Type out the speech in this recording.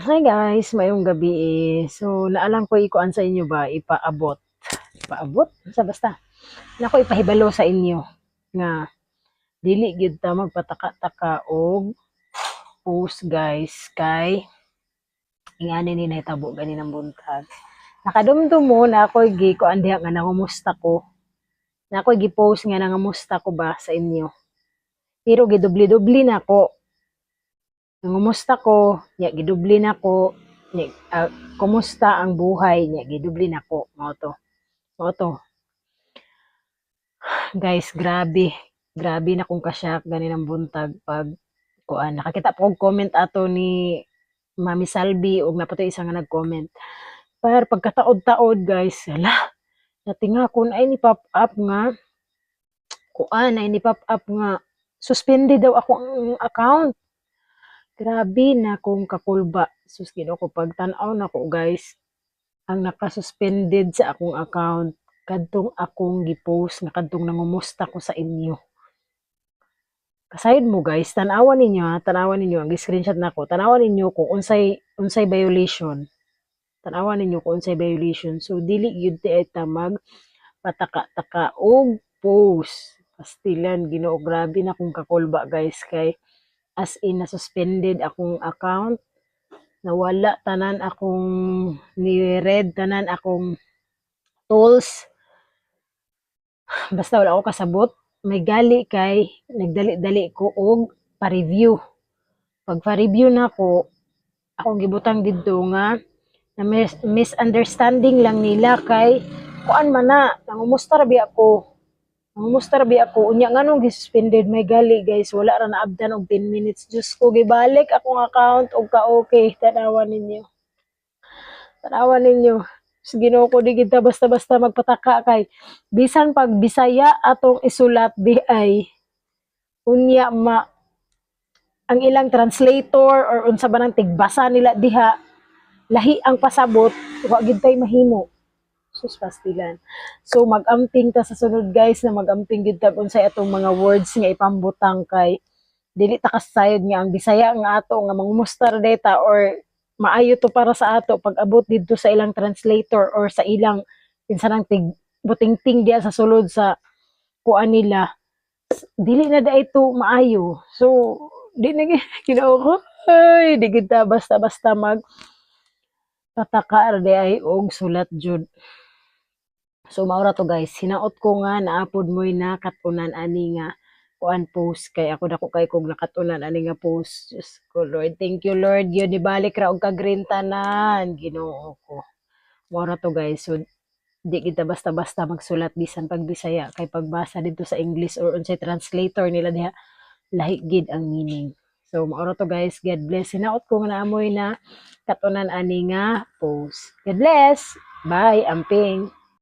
Hi guys, mayong gabi eh. So, naalang ko ikuan sa inyo ba, ipaabot. Ipaabot? Sa basta. Nako ipahibalo sa inyo nga dili gyud ta magpataka-taka og post guys kay ingani ni nahitabo gani ng buntag. Nakadumdum mo na ako'y gi ko diha nga nangumusta ko. Na ako'y gi-post nga nangamusta ko ba sa inyo. Pero gidubli-dubli na ko. Nangumusta ko, nya gidubli na ko. Nya, ah, kumusta ang buhay nya gidubli na ko. Mao to. Mao to. Guys, grabe. Grabe na kung kasyak gani ng buntag pag kuan. Nakakita po og comment ato ni Mami Salvi og naputo isa nga nag-comment. Par pagkataod-taod guys, hala. Natinga ko na ni pop up nga kuan na ni pop up nga suspended daw ako ang account. Grabe na kung kakulba. Sus Ginoo ko pagtan-aw na ko guys. Ang nakasuspended sa akong account kadtong akong gi-post nga kadtong nangumusta ko sa inyo. Kasayod mo guys, tanawan ninyo ha, tanawan ninyo ang screenshot nako. Tanawan ninyo kung unsay unsay violation. Tanawan ninyo kung unsay violation. So dili gyud ti ay ta mag pataka-taka og post. Pastilan Ginoo grabe na kung kakulba guys kay as in na suspended akong account. Nawala tanan akong ni-read tanan akong tools. Basta wala ako kasabot. May gali kay nagdali-dali ko og pa-review. Pag pa-review na ko akong gibutang didto nga na mis- misunderstanding lang nila kay kuan man na nangumusta ra ako ra bi ako? Unya nganong gisuspended may gali guys. Wala ra naabdan og 10 minutes. Diyos ko gibalik akong account og ka okay tanawan ninyo. Tanawan ninyo. Ginoo ko di kita basta-basta magpataka kay bisan pag Bisaya atong isulat di ay unya ma ang ilang translator or unsa ba nang tigbasa nila diha lahi ang pasabot wa gid tay mahimo sus pastilan. So magamping ta sa sunod guys na magamping gid ta unsay atong mga words nga ipambutang kay dili ta kasayod nga ang Bisaya nga ato nga mangumusta ra data or maayo to para sa ato pag abot didto sa ilang translator or sa ilang pinsanang tig butingting diya sa sulod sa kuan nila. Dili na da ito maayo. So di na gi- Ginoo ko ay di kita basta-basta mag pataka ra di ay og sulat jud so maura to guys. Hinaot ko nga naapod mo'y nakatunan ani nga kuan post. Kay ako dako kay kog nakatunan ani nga post. Diyos ko Lord. Thank you Lord. Yun ibalik ra og ka-green tanan Ginoo ko. Maura to guys. So di kita basta-basta magsulat bisan pag Bisaya. Kay pagbasa dito sa English or unsay translator nila diha lahi gid ang meaning. So maura to guys. God bless. Hinaot ko nga naamoy na katunan ani nga post. God bless. Bye. Amping